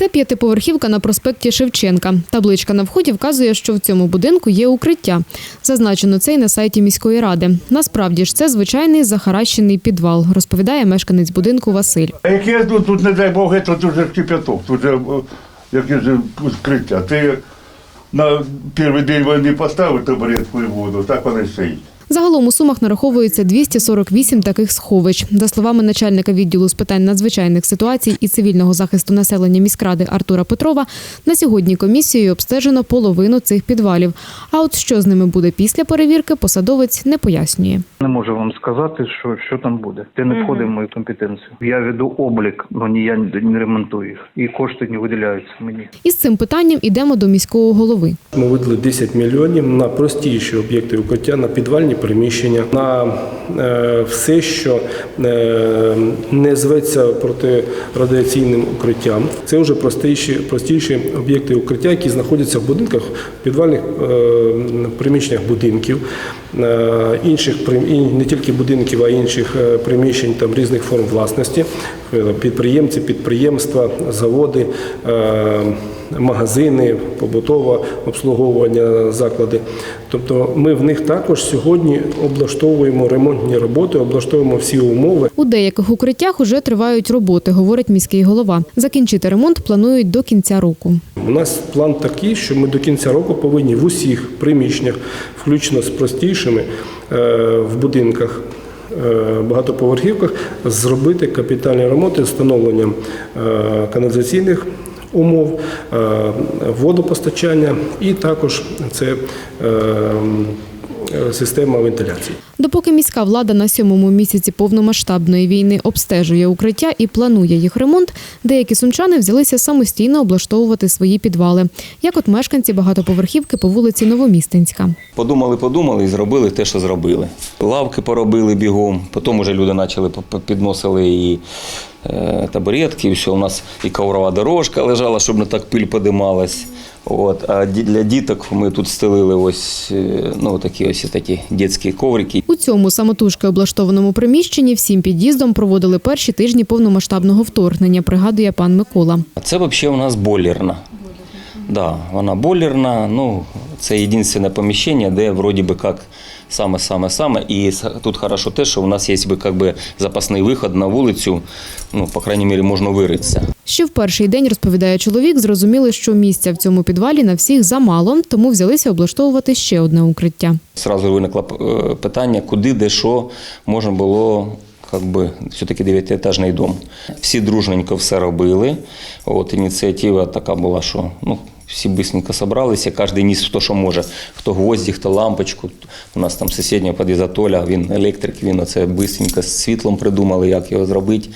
Це п'ятиповерхівка на проспекті Шевченка. Табличка на вході вказує, що в цьому будинку є укриття. Зазначено це й на сайті міської ради. Насправді ж це звичайний захаращений підвал, розповідає мешканець будинку Василь. А як я тут, не дай Бог, тут вже кипяток, тут вже о, яке ж. Ти на перший день війни поставив табуретку і воду, так вона стоїть. Загалом у Сумах нараховується 248 таких сховищ. За словами начальника відділу з питань надзвичайних ситуацій і цивільного захисту населення міськради Артура Петрова, на сьогодні комісією обстежено половину цих підвалів. А от що з ними буде після перевірки, посадовець не пояснює. Не можу вам сказати, що, що там буде. Це не входить в мою компетенцію. Я веду облік, але ні, я не ремонтую їх. І кошти не виділяються мені. Із цим питанням ідемо до міського голови. Ми видали 10 мільйонів на простіші об'єкти укриття, на підвальні приміщення, на е, все, що е, не зветься протирадіаційним укриттям. Це вже простіші, простіші об'єкти укриття, які знаходяться в будинках, в підвальних е, приміщеннях будинків, інших прим- і не тільки будинків, а й інших е, приміщень там різних форм власності, Е, підприємці, підприємства, заводи. е, магазини, побутове обслуговування заклади. Тобто ми в них також сьогодні облаштовуємо ремонтні роботи, облаштовуємо всі умови. У деяких укриттях уже тривають роботи, говорить міський голова. Закінчити ремонт планують до кінця року. У нас план такий, що ми до кінця року повинні в усіх приміщеннях, включно з простішими е, в будинках. е, Багатоповерхівках зробити капітальні ремонти з встановленням е, каналізаційних умов, водопостачання і також це система вентиляції. Допоки міська влада на сьомому місяці повномасштабної війни обстежує укриття і планує їх ремонт, деякі сумчани взялися самостійно облаштовувати свої підвали, як от мешканці багатоповерхівки по вулиці Новомістинська. Подумали, подумали і зробили те, що зробили. Лавки поробили бігом, потім вже люди почали підносили і е, табуретки, і все. У нас і коврова дорожка лежала, щоб не так пиль подималась. От. А для діток ми тут стелили ось е, ну, такі ось такі дітські коврики. У цьому самотужки облаштованому приміщенні всім під'їздом проводили перші тижні повномасштабного вторгнення, пригадує пан Микола. Це взагалі у нас бойлерна. Да, вона бойлерна. Ну, це єдине поміщення, де вроді би як саме-саме-саме. І тут хорошо те, що у нас є би, как би, запасний виход на вулицю, ну, по крайній мірі, можна виритися. Ще в перший день, розповідає чоловік, зрозуміли, що місця в цьому підвалі на всіх замало, тому взялися облаштовувати ще одне укриття. Сразу виникло е, питання, куди, де що можна було. Как би все-таки дев'ятиетажний дом. Всі дружненько все робили. От ініціатива така була, що ну, всі бистренько зібралися, кожен ніс хто що може. Хто гвозді, хто лампочку. У нас там сусіднього під'їзда Толя, він електрик, він оце бистренько з світлом придумали, як його зробити.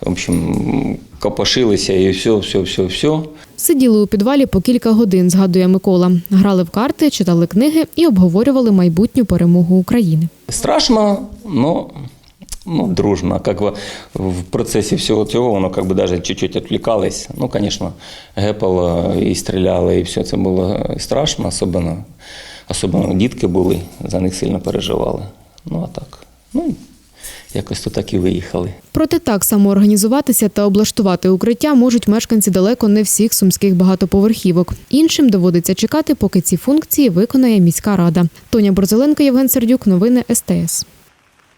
В общем, копошилися і все, все, все, все. Сиділи у підвалі по кілька годин, згадує Микола. Грали в карти, читали книги і обговорювали майбутню перемогу України. Страшно, но ну, дружно. Как бы в процесі всього цього воно как бы даже чуть-чуть відвлікались. Ну, звісно, гепало і стріляли, і все це було страшно, особливо, особливо дітки були, за них сильно переживали. Ну, а так, ну, якось то так і виїхали. Проте так само організуватися та облаштувати укриття можуть мешканці далеко не всіх сумських багатоповерхівок. Іншим доводиться чекати, поки ці функції виконає міська рада. Тоня Борзеленко, Євген Сердюк, новини СТС.